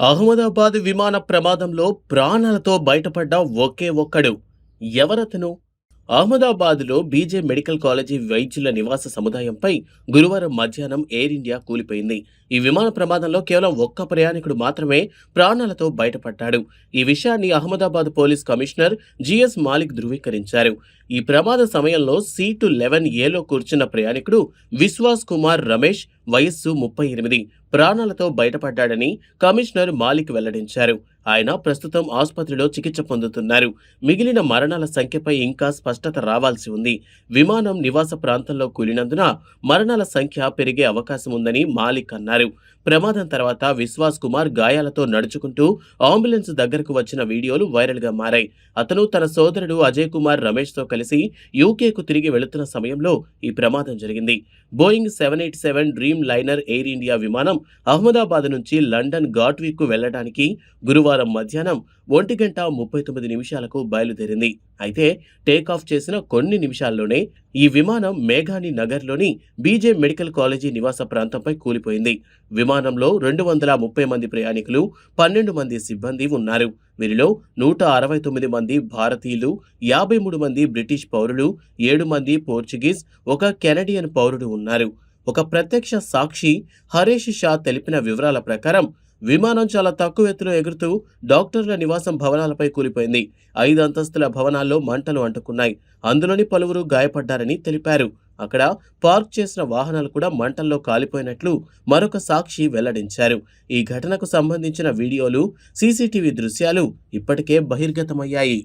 అహ్మదాబాద్ విమాన ప్రమాదంలో ప్రాణాలతో బయటపడ్డ ఒకే ఒక్కడు. ఎవరతను? అహ్మదాబాద్లో బీజే మెడికల్ కాలేజీ వైద్యుల నివాస సముదాయంపై గురువారం మధ్యాహ్నం ఎయిర్ ఇండియా కూలిపోయింది. ఈ విమాన ప్రమాదంలో కేవలం ఒక్క ప్రయాణికుడు మాత్రమే ప్రాణాలతో బయటపడ్డాడు. ఈ విషయాన్ని Ahmedabad police commissioner G S Malik ధృవీకరించారు. ఈ ప్రమాద సమయంలో సీటు లెవెన్ ఏలో కూర్చున్న ప్రయాణికుడు విశ్వాస్ కుమార్ రమేష్ వయస్సు ముప్పై ఎనిమిది. ప్రాణాలతో బయటపడ్డాడని కమిషనర్ మాలిక్ వెల్లడించారు. ఆయన ప్రస్తుతం ఆసుపత్రిలో చికిత్స పొందుతున్నారు. మిగిలిన మరణాల సంఖ్యపై ఇంకా స్పష్టత రావాల్సి ఉంది. విమానం నివాస ప్రాంతంలో కూలినందున మరణాల సంఖ్య పెరిగే అవకాశం ఉందని మాలిక్ అన్నారు. ప్రమాదం తర్వాత విశ్వాస్ కుమార్ గాయాలతో నడుచుకుంటూ అంబులెన్స్ దగ్గరకు వచ్చిన వీడియోలు వైరల్గా మారాయి. అతను తన సోదరుడు అజయ్ కుమార్ రమేష్తో కలిసి యూకేకు తిరిగి వెళుతున్న సమయంలో ఈ ప్రమాదం జరిగింది. Boeing seven eight seven Dreamliner Air India విమానం అహ్మదాబాద్ నుంచి లండన్ ఘాట్వీక్కు వెళ్ళడానికి గురువారం మధ్యాహ్నం ఒంటి గంట ముప్పై తొమ్మిది నిమిషాలకు బయలుదేరింది. అయితే టేకాఫ్ చేసిన కొన్ని నిమిషాల్లోనే ఈ విమానం మేఘాని నగర్లోని బీజే మెడికల్ కాలేజీ నివాస ప్రాంతంపై కూలిపోయింది. విమానంలో రెండు వందల ముప్పై మంది ప్రయాణికులు పన్నెండు మంది సిబ్బంది ఉన్నారు. వీరిలో నూట అరవై తొమ్మిది మంది భారతీయులు యాభై మూడు మంది బ్రిటిష్ పౌరులు ఏడు మంది పోర్చుగీస్ ఒక కెనడియన్ పౌరుడు ఉన్నారు. ఒక ప్రత్యక్ష సాక్షి హరీష్ షా తెలిపిన వివరాల ప్రకారం విమానం చాలా తక్కువ ఎత్తులో ఎగురుతూ డాక్టర్ల నివాసం భవనాలపై కూలిపోయింది. ఐదు అంతస్తుల భవనాల్లో మంటలు అంటుకున్నాయి. అందులోని పలువురు గాయపడ్డారని తెలిపారు. అక్కడ పార్క్ చేసిన వాహనాలు కూడా మంటల్లో కాలిపోయినట్లు మరొక సాక్షి వెల్లడించారు. ఈ ఘటనకు సంబంధించిన వీడియోలు సీసీటీవీ దృశ్యాలు ఇప్పటికే బహిర్గతమయ్యాయి.